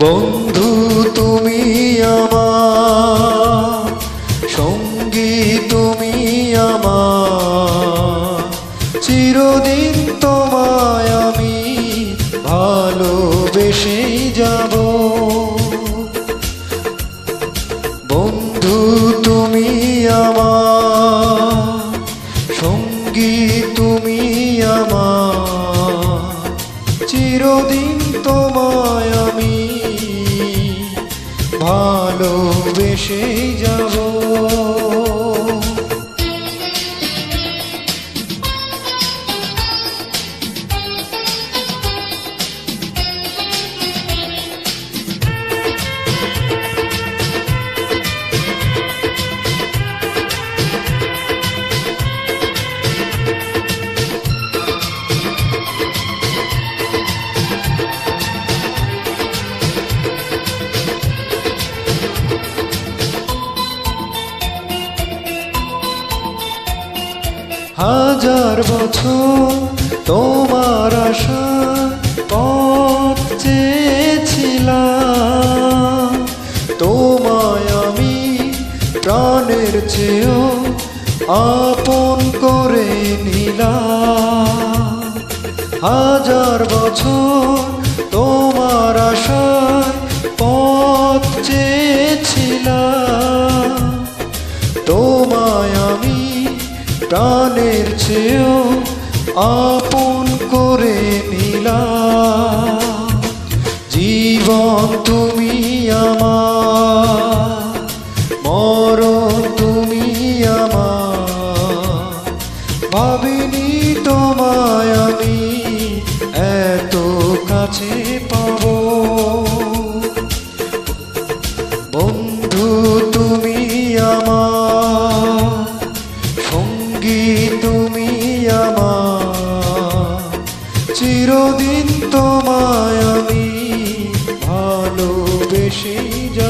বন্ধু, তুমি আমার। সঙ্গী, তুমি আমার। চিরদিন তোমায় আমি ভালোবেসে যাব। বন্ধু, তুমি আমার। সঙ্গী, তুমি আমার। চিরদিন তোমায় যাব যাব? হাজার বছর তোমার আশা পথ চেয়েছিলাম। তোমায় আমি প্রাণের চেয়েও আপন করে নিলাম। হাজার বছর তোমার প্রাণের চেয়েও আপন করে সঙ্গী তুমি আমার। চিরদিন তোমায় আমি ভালোবেসে যাব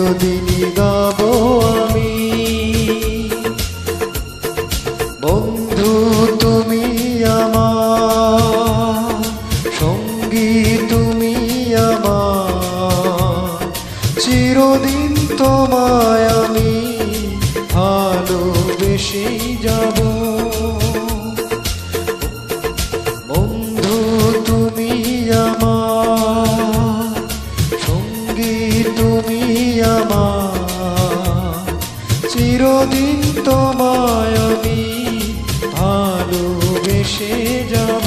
চিরদিনই গাবো আমি। বন্ধু, তুমি আমার, সঙ্গী, তুমি আমার। চিরদিন তোমায় আমি ভালোবেসে যাব। বন্ধু, তুমি আমার চিরদিন তোমায় আমি বেশে যাব।